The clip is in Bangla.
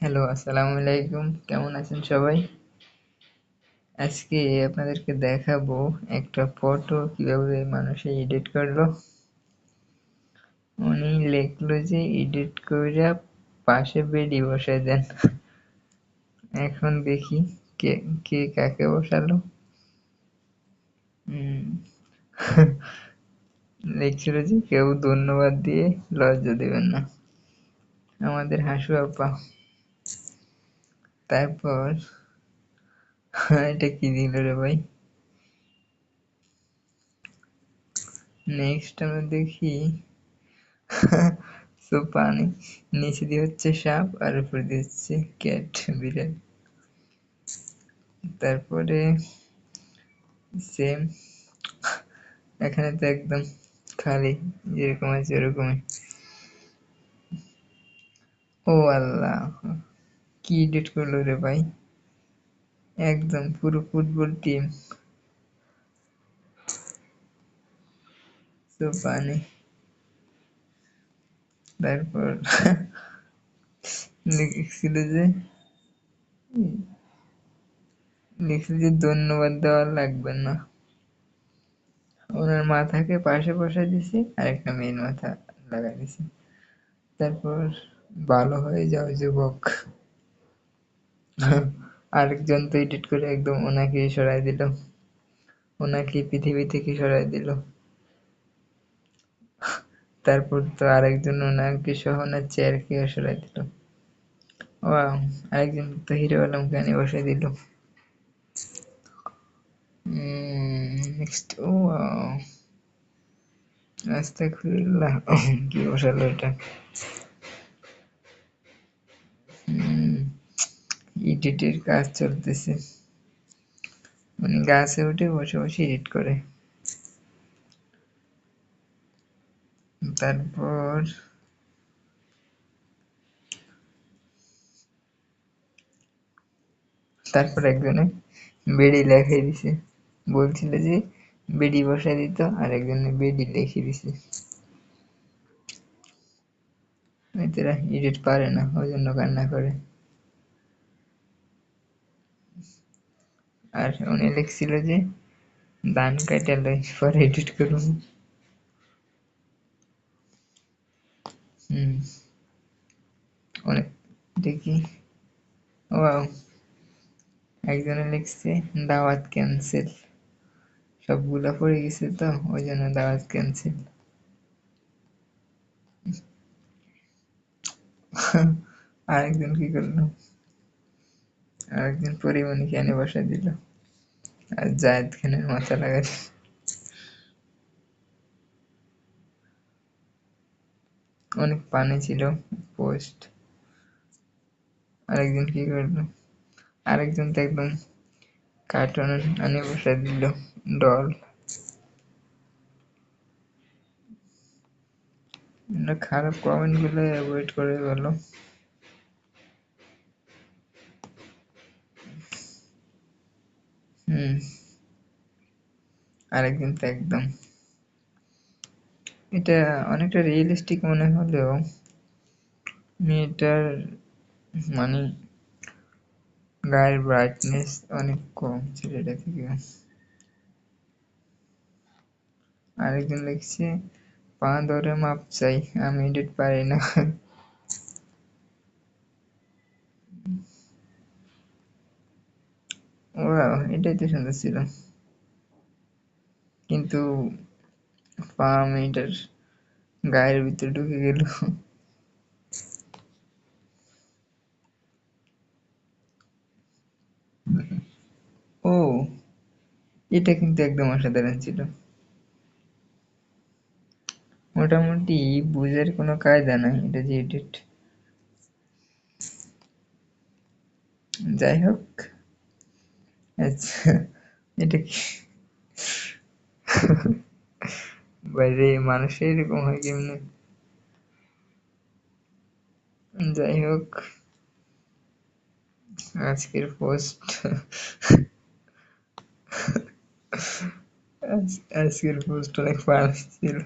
হ্যালো আসসালামু আলাইকুম। কেমন আছেন সবাই? আজকে আপনাদেরকে দেখাবো একটা ফটো কীভাবে মানুষে এডিট করল। উনি লিখলো যে এডিট করে পাশে বেডি বসায় দেন। এখন দেখি কে কে কাকে বসালো। লিখছিল যে, কেউ ধন্যবাদ দিয়ে লজ্জা দেবেন না। আমাদের হাসু আপা। তারপর, এটা কি দিল রে ভাই? নেক্সট আমরা দেখি সো পানি নিচে দিয়ে হচ্ছে সাপ আর উপরে দিয়ে হচ্ছে ক্যাট বিড়াল। তারপরে সেম এখানে তো একদম খালি, যেরকম আছে ওরকমই। ও আল্লাহ। কি এডিট করল রে ভাই? একদম পুরো ফুটবল টিম তো পানি তারপর লিখছিল যে লিখছিল যে ধন্যবাদ দেওয়া লাগবে না। ওনার মাথাকে পাশে বসে দিছি আর একটা মেন মাথা লাগাই দিছি। তারপর ভালো হয়ে যাও যুবক। আরেকজন তো এডিট করে একদম ওনাকে সরাই দিল। ওনাকে পৃথিবী থেকে সরাই দিল। তারপর তো আরেকজন ওনাকে সহ ওনার চেয়ারকে সরাই দিল। ও আরেকজন তো হিরো আলম খানে বসে দিল। নেক্সট ও, আস্তাগফিরুল্লাহ, কি বসালো এটা? এডিটের কাজ চলতেছে। মানে গাছে উঠে বসে বসে এডিট করে। তারপর তারপর একজনে বেড়ি লেখাই দিছে। বলছিল যে, বেডি বসাই দিত আর একজনে বেডি লিখে দিছে। এরা এডিট পারে না, ওই জন্য কান্না করে। আর উনি লিখছিল যে ধান কাটা লই পরে এডিট করুন। হুম। অনেক দেখি। ও একজনে লিখছে, দাওয়াত ক্যান্সেল সবগুলা পড়ে গেছে তো, ওই জন্য দাওয়াত ক্যান্সেল আরেকজন কি করল? আরেকজন পরিমণি কেন বসা দিল। আর জায়দ খানের মাথা লাগাই অনেক পানি ছিল, পোস্ট। আরেকজন কি করল? আরেকজন তো একদম কার্টুন আনে বসে দিল ডল খারাপ কমেন্টগুলো অ্যাভয়েড করে ভালো হুম। আরেকদিন তো একদম। এটা অনেকটা রিয়েলিস্টিক মনে হলেও মেয়েটার মানে গায়ের ব্রাইটনেস অনেক কম ছেলেটা থেকে আরেকজন লিখছে, পা ধরে মাপ চাই, আমি এডিট পারি না। এটাই তো সুন্দর ছিল কিন্তু পা মেয়েটার গায়ের ভিতরে ঢুকে গেল। ও, এটা কিন্তু একদম অসাধারণ ছিল। মোটামুটি বুঝার কোনো কায়দা নাই, এটা যে এডিট যাই হোক। আচ্ছা এটা কি বাইরে মানুষের এরকম হয় কেমনে যাই হোক আজকের পোস্ট আজকের পোস্ট অনেক ফানি ছিল